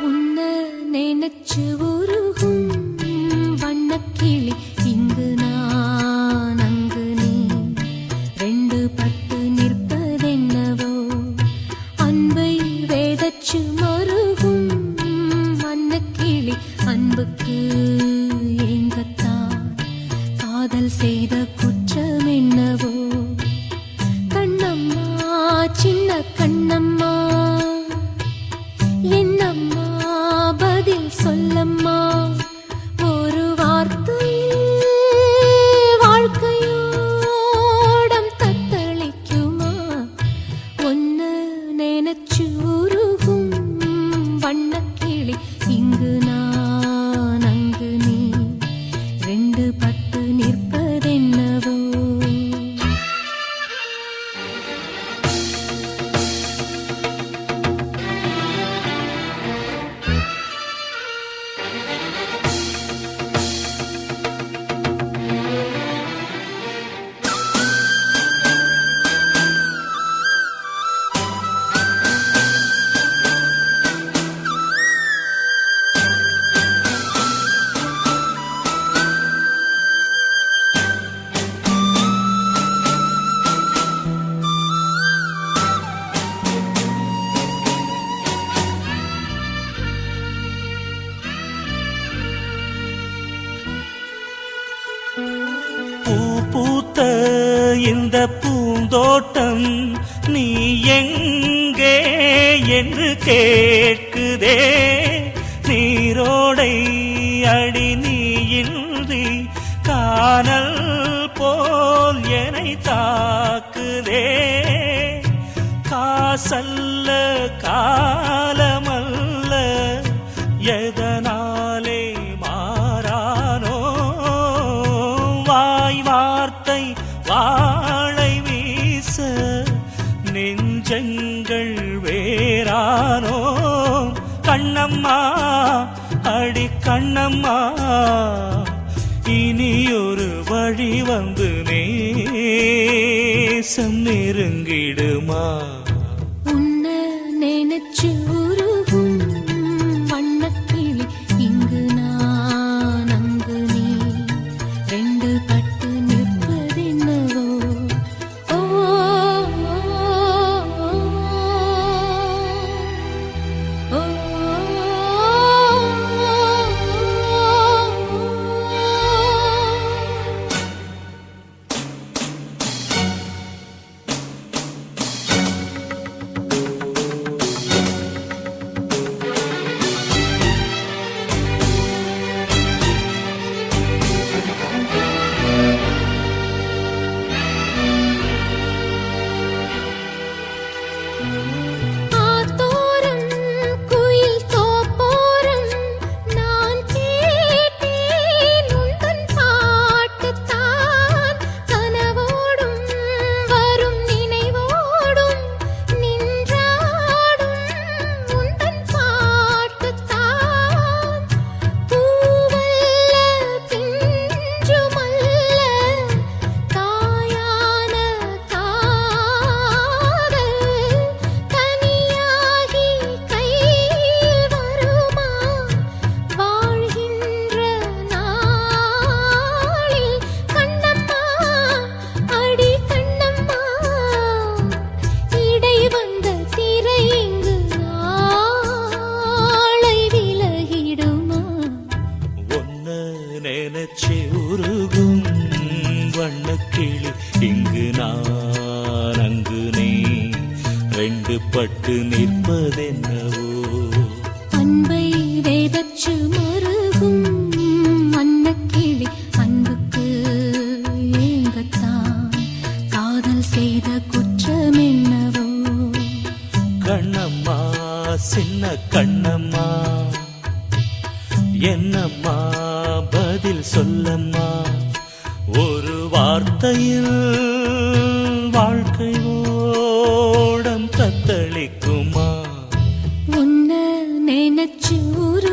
உன்ன நினைச்சு உருகும் வண்ணக்கிளி இங்கு நான் அங்கு நீ. ரெண்டு பட்டு நிற்பதென்னவோ? அன்பை வேதச்சு மருகும் வண்ணக்கிளி அன்புக்கு சின்ன கண்ணம்மா. பூத்த இந்த பூந்தோட்டம் நீ எங்கே என்று கேட்குதே. நீரோடை அடி நீயின்றி காணல் போல் என்னை தாக்குதே. காசல்ல கால வேறானோ கண்ணம்மா அடி கண்ணம்மா இனி ஒரு வழி வந்து நேசம் நெருங்கிடுமா Música ரெண்டு பட்டு நிற்பதென்னவோ? அன்பை வேதச்சு மருகும் மன்னக்கிளி அன்புக்கு ஏங்கத்தான். காதல் செய்த குற்றம் என்னவோ கண்ணம்மா சின்ன கண்ணம்மா என்னம்மா பதில் சொல்லம்மா? ஒரு வார்த்தையில் te.